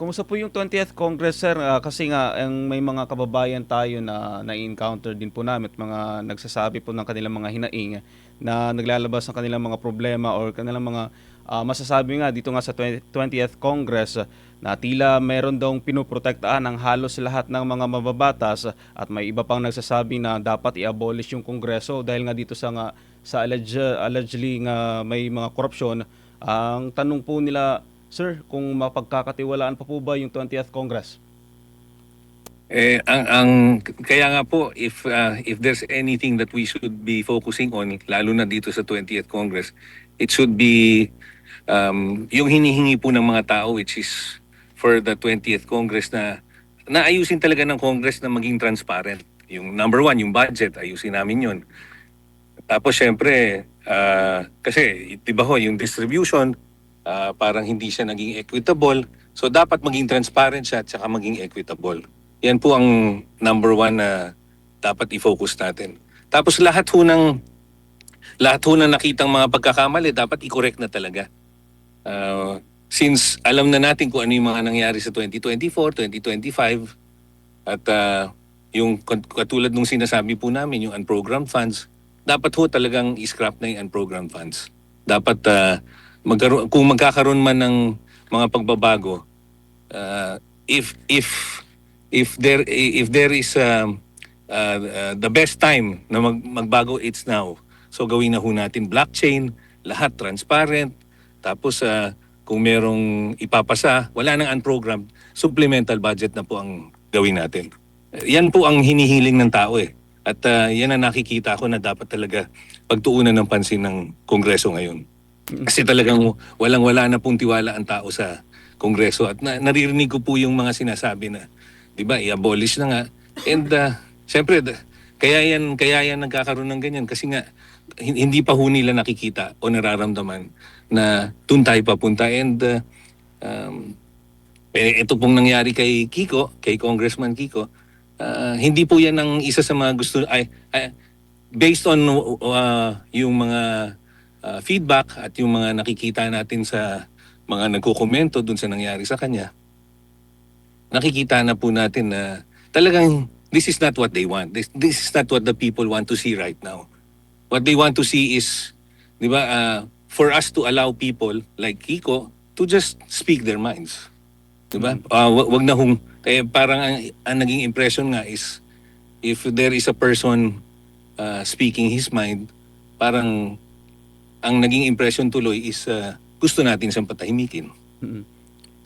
Kumusta po yung 20th Congress, sir? Ah, kasi nga, ang may mga kababayan tayo na na-encounter din po namin at mga nagsasabi po ng kanilang mga hinaing na naglalabas ng kanilang mga problema or kanilang mga ah, masasabi nga dito nga sa 20 20th Congress na tila meron daw pinoprotektahan ng halos lahat ng mga mababatas at may iba pang nagsasabi na dapat i-abolish yung Kongreso dahil nga dito sa nga sa alleged, allegedly nga may mga korupsyon. Ang tanong po nila, sir, kung mapagkakatiwalaan pa po ba yung 20th Congress? Eh, ang, ang kaya nga po if uh, if there's anything that we should be focusing on lalo na dito sa 20th Congress it should be um, yung hinihingi po ng mga tao which is for the 20th Congress na naayusin talaga ng Congress na maging transparent yung number one yung budget ayusin namin yun tapos syempre ah, kasi di ba ho yung distribution ah, parang hindi siya naging equitable so dapat maging transparent siya at saka maging equitable yan po ang number one na dapat i-focus natin. Tapos lahat ho ng lahat ho ng nakitang mga pagkakamali dapat i-correct na talaga. Uh, since alam na natin kung ano yung mga nangyari sa 2024, 2025 at uh, yung kat- katulad nung sinasabi po namin yung unprogrammed funds, dapat ho talagang i-scrap na yung unprogrammed funds. Dapat uh, magkaroon, kung magkakaroon man ng mga pagbabago, uh, if if if there if there is um, uh, uh, the best time na mag, magbago it's now. So gawin na ho natin blockchain, lahat transparent. Tapos uh, kung merong ipapasa, wala nang unprogrammed, supplemental budget na po ang gawin natin. Uh, Yan po ang hinihiling ng tao eh. At uh, yan ang nakikita ko na dapat talaga pagtuunan ng pansin ng Kongreso ngayon. Kasi talagang walang-wala na pong tiwala ang tao sa Kongreso. At na, naririnig ko po yung mga sinasabi na, di ba, i-abolish na nga. And uh, syempre, da- kaya yan, kaya yan nagkakaroon ng ganyan. Kasi nga, hin- hindi pa ho nila nakikita o nararamdaman na doon tayo papunta. And uh, um, eh, ito pong nangyari kay Kiko, kay Congressman Kiko, ah, hindi po yan ang isa sa mga gusto, ay, ay based on uh, yung mga uh, feedback at yung mga nakikita natin sa mga nagkukomento dun sa nangyari sa kanya, nakikita na po natin na talagang this is not what they want. This, this is not what the people want to see right now. What they want to see is, di ba, uh, for us to allow people like Kiko to just speak their minds. Di ba? Uh, wa- wag na hong, eh, parang ang, ang naging impression nga is, if there is a person uh, speaking his mind, parang ang naging impression tuloy is uh, gusto natin siyang patahimikin. Mm.